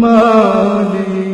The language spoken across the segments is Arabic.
Mali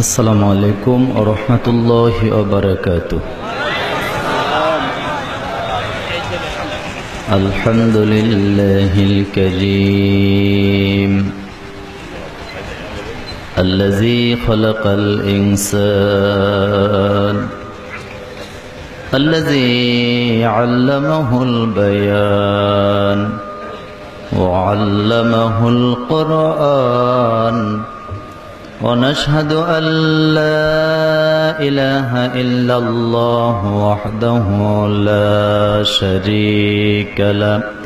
আসসালামু আলাইকুম রহমতুল্লাহ বারাকাত الحمد لله الذي خلق الإنسان الذي علمه البيان وعلمه القرآن ونشهد أن لا إله إلا الله وحده لا شريك له.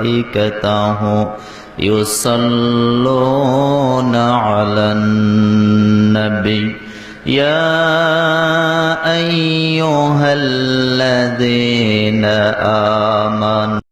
وملائكته يصلون على النبي. يا أيها الذين آمنوا